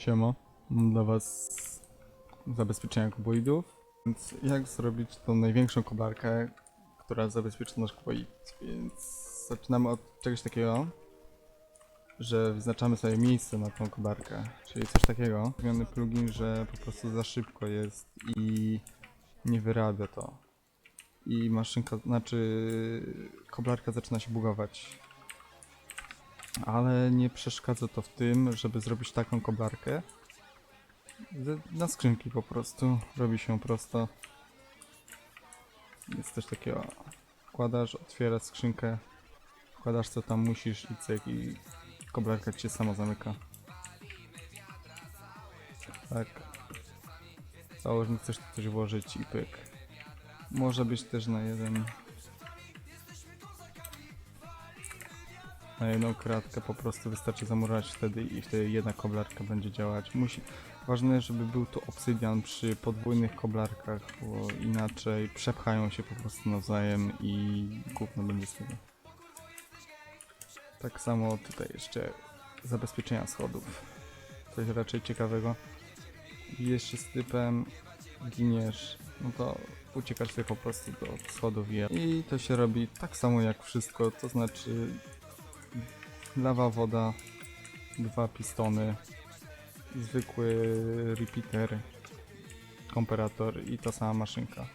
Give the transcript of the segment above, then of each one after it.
Siema, mam dla was zabezpieczenia kuboidów. Więc jak zrobić tą największą koblarkę, która zabezpieczy nasz kuboid? Więc zaczynamy od czegoś takiego, że wyznaczamy sobie miejsce na tą koblarkę. Czyli coś takiego, zrobiony plugin, że po prostu za szybko jest i nie wyrabia to. I maszynka, znaczy koblarka zaczyna się bugować. Ale nie przeszkadza to w tym, żeby zrobić taką koblarkę. Na skrzynki po prostu. Robi się prosto. Jest coś takiego. Wkładasz, otwierasz skrzynkę. Wkładasz co tam musisz i cyk i koblarka ci się sama zamyka. Tak. Założmy chcesz tu coś włożyć i pyk. Może być też na jeden na jedną kratkę po prostu wystarczy zamurować wtedy i wtedy jedna koblarka będzie działać. Musi... Ważne, żeby był tu obsydian przy podwójnych koblarkach, bo inaczej przepchają się po prostu nawzajem i gówno będzie z tego. Tak samo tutaj jeszcze zabezpieczenia schodów. Coś raczej ciekawego. Bijesz się z typem, giniesz, no to uciekasz sobie po prostu do schodów i- to się robi tak samo jak wszystko, to znaczy lawa, woda, dwa pistony, zwykły repeater, komparator i ta sama maszynka.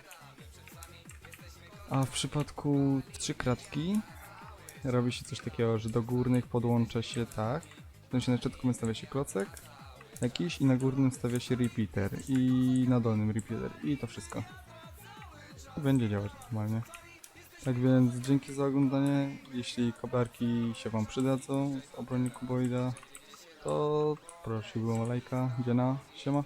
A w przypadku trzy kratki robi się coś takiego, że do górnych podłącza się tak, w sensie na środku stawia się klocek jakiś i na górnym stawia się repeater i na dolnym repeater i to wszystko. Będzie działać normalnie. Tak więc dzięki za oglądanie. Jeśli koblarki się Wam przydadzą w obronie kuboida, to prosiłbym o lajka. Dziena, siema.